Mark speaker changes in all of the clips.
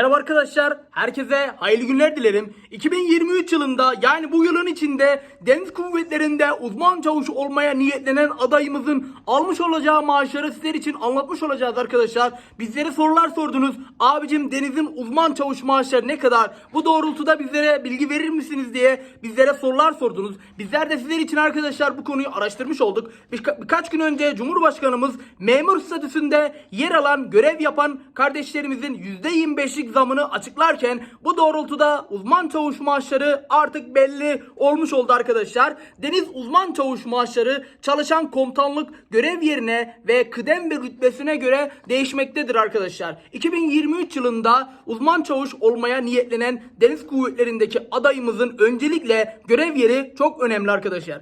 Speaker 1: Merhaba arkadaşlar, herkese hayırlı günler dilerim. 2023 yılında yani bu yılın içinde deniz kuvvetlerinde uzman çavuş olmaya niyetlenen adayımızın almış olacağı maaşları sizler için anlatmış olacağız arkadaşlar. Bizlere sorular sordunuz. Abicim denizin uzman çavuş maaşları ne kadar? Bu doğrultuda bizlere bilgi verir misiniz diye bizlere sorular sordunuz. Bizler de sizler için arkadaşlar bu konuyu araştırmış olduk. Birka- birkaç gün önce Cumhurbaşkanımız memur statüsünde yer alan görev yapan kardeşlerimizin %25'lik zamını açıklarken bu doğrultuda uzman çavuş maaşları artık belli olmuş oldu arkadaşlar. Deniz uzman çavuş maaşları çalışan komutanlık görev yerine ve kıdem ve rütbesine göre değişmektedir arkadaşlar. 2023 yılında uzman çavuş olmaya niyetlenen deniz kuvvetlerindeki adayımızın öncelikle görev yeri çok önemli arkadaşlar.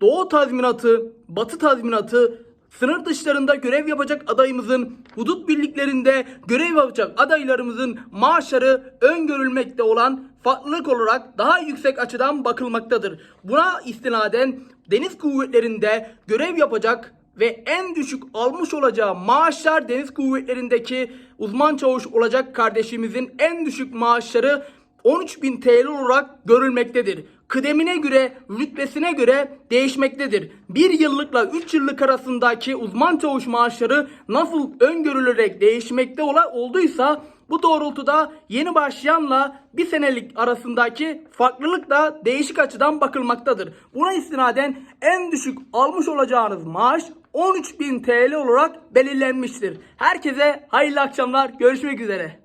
Speaker 1: Doğu tazminatı, batı tazminatı, Sınır dışlarında görev yapacak adayımızın, hudut birliklerinde görev yapacak adaylarımızın maaşları öngörülmekte olan farklılık olarak daha yüksek açıdan bakılmaktadır. Buna istinaden deniz kuvvetlerinde görev yapacak ve en düşük almış olacağı maaşlar deniz kuvvetlerindeki uzman çavuş olacak kardeşimizin en düşük maaşları 13.000 TL olarak görülmektedir. Kıdemine göre, rütbesine göre değişmektedir. Bir yıllıkla 3 yıllık arasındaki uzman çavuş maaşları nasıl öngörülerek değişmekte ola, olduysa bu doğrultuda yeni başlayanla bir senelik arasındaki farklılık da değişik açıdan bakılmaktadır. Buna istinaden en düşük almış olacağınız maaş 13.000 TL olarak belirlenmiştir. Herkese hayırlı akşamlar. Görüşmek üzere.